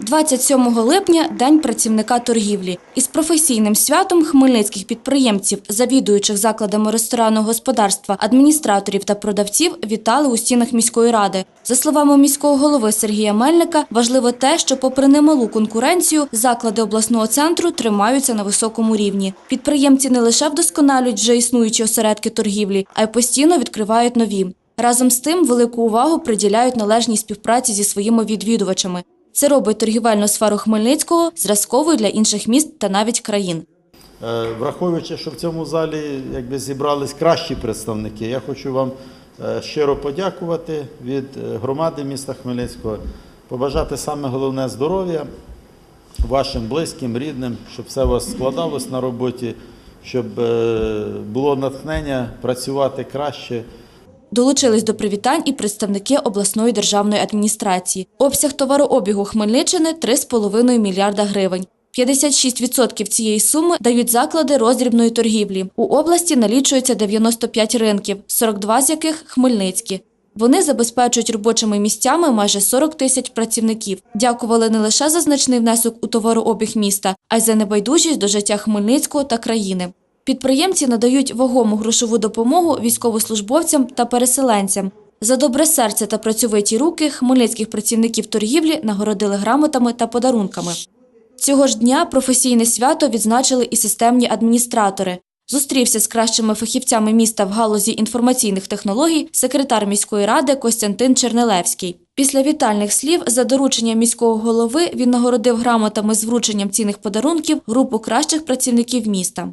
27 липня – День працівника торгівлі. Із професійним святом хмельницьких підприємців, завідуючих закладами ресторанного господарства, адміністраторів та продавців вітали у стінах міської ради. За словами міського голови Сергія Мельника, важливо те, що попри немалу конкуренцію, заклади обласного центру тримаються на високому рівні. Підприємці не лише вдосконалюють вже існуючі осередки торгівлі, а й постійно відкривають нові. Разом з тим велику увагу приділяють належній співпраці зі своїми відвідувачами. Це робить торгівельну сферу Хмельницького зразковою для інших міст та навіть країн. Е, Враховуючи, що в цьому залі якби зібрались кращі представники, я хочу вам е, щиро подякувати від е, громади міста Хмельницького, побажати саме головне здоров'я вашим близьким, рідним, щоб все у вас складалось на роботі, щоб було натхнення працювати краще. Долучились до привітань і представники обласної державної адміністрації. Обсяг товарообігу Хмельниччини – 3,5 мільярда гривень. 56% цієї суми дають заклади роздрібної торгівлі. У області налічується 95 ринків, 42 з яких – хмельницькі. Вони забезпечують робочими місцями майже 40 тисяч працівників. Дякували не лише за значний внесок у товарообіг міста, а й за небайдужість до життя Хмельницького та країни. Підприємці надають вагому грошову допомогу військовослужбовцям та переселенцям. За добре серце та працьовиті руки хмельницьких працівників торгівлі нагородили грамотами та подарунками. Цього ж дня професійне свято відзначили і системні адміністратори. Зустрівся з кращими фахівцями міста в галузі інформаційних технологій секретар міської ради Костянтин Чернелевський. Після вітальних слів за дорученням міського голови він нагородив грамотами з врученням цінних подарунків групу кращих працівників міста.